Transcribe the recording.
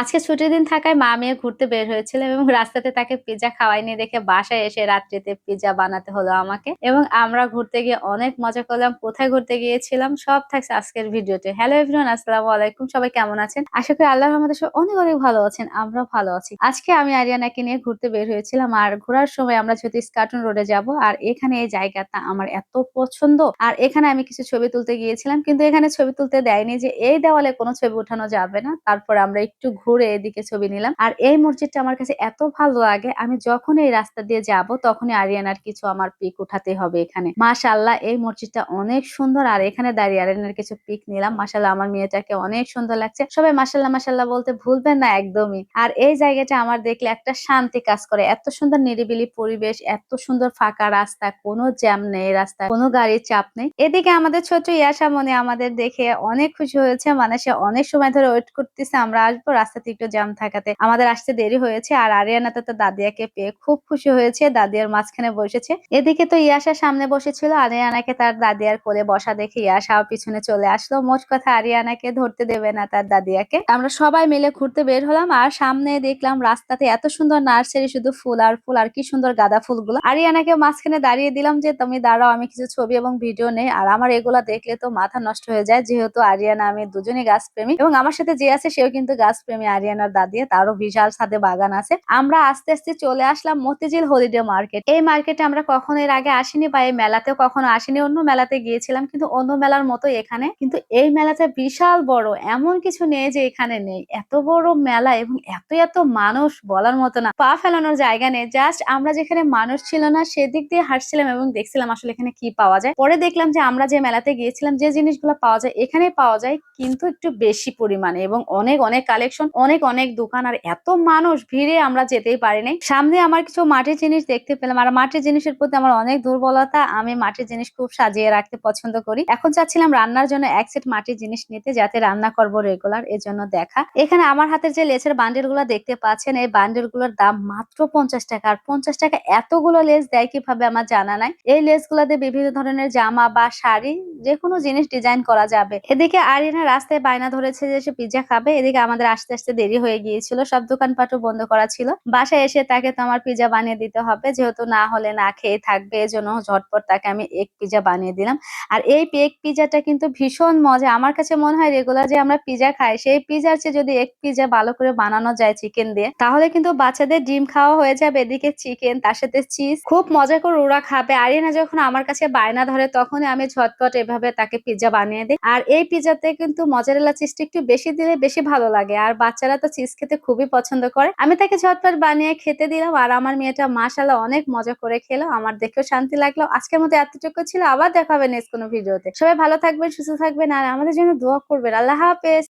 আজকে ছুটির দিন থাকায় মা মেয়ে ঘুরতে বের হয়েছিলাম এবং রাস্তাতে তাকে পিৎজা খাওয়াইনি দেখে বাসায় এসে রাত্রিতে পিৎজা বানাতে হলো আমাকে। এবং আমরা ঘুরতে গিয়ে অনেক মজা করলাম, কোথায় ঘুরতে গিয়েছিলাম, সব থাকছে আজকের ভিডিওতে। হ্যালো এভরিওয়ান আসসালামু আলাইকুম, সবাই কেমন আছেন? আশা করি আল্লাহর রহমতে সবাই অনেক অনেক ভালো আছেন, আমরাও ভালো আছি। আজকে আমি আরিয়ানাকে নিয়ে ঘুরতে বের হয়েছিলাম আর ঘোরার সময় আমরা যেহেতু স্কার্টন রোডে যাব, আর এখানে এই জায়গাটা আমার এত পছন্দ। আর এখানে আমি কিছু ছবি তুলতে গিয়েছিলাম, কিন্তু এখানে ছবি তুলতে দেয়নি যে এই দেওয়ালে কোনো ছবি উঠানো যাবে না। তারপর আমরা একটু ঘুরে এদিকে ছবি নিলাম। আর এই মসজিদটা আমার কাছে এত ভালো লাগে, আমি যখন এই রাস্তা দিয়ে যাব তখনই আরিয়ানার কিছু আমার পিক উঠাতে হবে এখানে। মাশাল্লাহ এই মসজিদটা অনেক সুন্দর। আর এখানে দাঁড়িয়ে আরিয়ানার কিছু পিক নিলাম। মাশাল্লাহ আমার মেয়েটাকে অনেক সুন্দর লাগছে। সবাই মাশাল্লাহ মাশাল্লাহ বলতে ভুলবেন না, একদমই। আর এই জায়গাটা আমার দেখলে একটা শান্তি কাজ করে। এত সুন্দর নিরিবিলি পরিবেশ, এত সুন্দর ফাঁকা রাস্তা, কোনো জ্যাম নেই রাস্তা কোনো গাড়ির চাপ নেই। এদিকে আমাদের ছোট ইয়াসা মনে আমাদের দেখে অনেক খুশি হয়েছে মানে সে অনেক সময় ধরে ওয়েট করতেছে, আমরা আসব রাস্তাতে একটু জ্যাম থাকাতে আমাদের আসতে দেরি হয়েছে আর আরিয়ানা তো দাদিয়াকে পেয়ে খুব খুশি হয়েছে, দাদিয়ার মাঝখানে বসেছে। এদিকে তো ইয়াসা সামনে বসেছিল, আরিয়ানাকে তার দাদিয়ার কোলে বসা দেখে ইয়াসাও পিছনে চলে আসলো। মোট কথা আরিয়ানাকে ধরতে দেবে না তার দাদিয়াকে। আমরা সবাই মিলে ঘুরতে বের হলাম আর সামনে দেখলাম রাস্তাতে এত সুন্দর নার্সারি, শুধু ফুল আর ফুল আর কি সুন্দর গাঁদা ফুলগুলো। আরিয়ানাকে মাঝখানে দাঁড়িয়ে দিলাম যে, তুমি দাঁড়াও, আমি কিছু ছবি এবং ভিডিও নেই, আর আমার এগুলা দেখলে তো মাথা নষ্ট হয়ে যায়, যেহেতু আরিয়ানা, আমি দুজনই গাছ প্রেমী এবং আমার সাথে যে আছে, সেও কিন্তু গাছ প্রেমী আরিয়ানার দাদিয়া তারও বিশাল সাথে বাগান আছে। আমরা আস্তে আস্তে চলে আসলাম মতিঝিল হলিডে মার্কেট। এই মার্কেটে আমরা কখনো এর আগে আসিনি বা এই মেলাতেও কখনো আসিনি, অন্য মেলাতে গিয়েছিলাম কিন্তু অন্য মেলার মতো এখানে। কিন্তু এই মেলাটা বিশাল বড়, এমন কিছু নেই যে এখানে নেই। এত বড় মেলা এবং এত এত মানুষ বলার মতো না। পা ফেলানোর জায়গা নেই। জাস্ট আমরা যেখানে মানুষ ছিল না, সেদিক দিয়ে হাঁটছিলাম এবং দেখছিলাম আসলে এখানে কি পাওয়া যায়। পরে দেখলাম যে আমরা যে মেলাতে গিয়েছিলাম, যে জিনিসগুলো পাওয়া যায় এখানে পাওয়া যায়, কিন্তু একটু বেশি পরিমাণে এবং অনেক অনেক কালেকশন অনেক অনেক দোকান আর এত মানুষ, ভিড়ে আমরা যেতেই পারিনি সামনে আমার কিছু মাটির জিনিস দেখতে পেলাম আর মাটির জিনিসের প্রতি আমার অনেক দুর্বলতা। আমি মাটির জিনিস খুব সাজিয়ে রাখতে পছন্দ করি। এখন চাচ্ছিলাম রান্নার জন্য এক সেট মাটির জিনিস নিতে, যাতে রান্না করব রেগুলার এর জন্য দেখা। এখানে আমার হাতের যে লেসের বান্ডেলগুলো দেখতে পাচ্ছেন, এই বান্ডেলগুলোর দাম মাত্র পঞ্চাশ টাকা। আর পঞ্চাশ টাকা এতগুলো লেস দেয় কীভাবে আমার জানা নাই? এই লেস গুলাতে বিভিন্ন ধরনের জামা বা শাড়ি যে কোনো জিনিস ডিজাইন করা যাবে। এদিকে আরিনা রাস্তায় বায়না ধরেছে যে সে পিজ্জা খাবে। এদিকে আমাদের আস্তে আসতে দেরি হয়ে গিয়েছিল, সব দোকানপাটও বন্ধ করা ছিল। বাসায় এসে তাকে তো আমার পিজ্জা বানিয়ে দিতে হবে, যেহেতু না হলে না খেয়ে থাকবে, এজন্য ঝটপট তাকে আমি এক পিজ্জা বানিয়ে দিলাম। আর এই এক পিজাটা কিন্তু ভীষণ মজা। আমার কাছে মনে হয় রেগুলার যে আমরা পিজ্জা খাই, সেই পিজ্জার চেয়ে যদি এক পিজ্জা ভালো করে বানানো যায় চিকেন দিয়ে, তাহলে কিন্তু বাচ্চাদের ডিম খাওয়া হয়ে যাবে। এদিকে চিকেন তার সাথে চিজ খুব মজা করে ওরা খাবে। আর আরিনা যখন আমার কাছে বায়না ধরে, তখনই আমি ঝটপট এভাবে তাকে পিজ্জা বানিয়ে দিই। আর এই পিজ্জাতে কিন্তু মজারেলা চিজটা একটু বেশি দিলে বেশি ভালো লাগে। আর বাচ্চারা তো চিজ খেতে খুবই পছন্দ করে। আমি তাকে ঝটপট বানিয়ে খেতে দিলাম আর আমার মেয়েটা মাসালা অনেক মজা করে খেলো। আমার দেখেও শান্তি লাগল। আজকের মতো এতটুকু ছিল। আবার দেখা হবে নেক্সট কোনো ভিডিওতে সবাই ভালো থাকবেন, সুস্থ থাকবেন আর আমাদের জন্য দোয়া করবেন। আল্লাহ হাফেজ।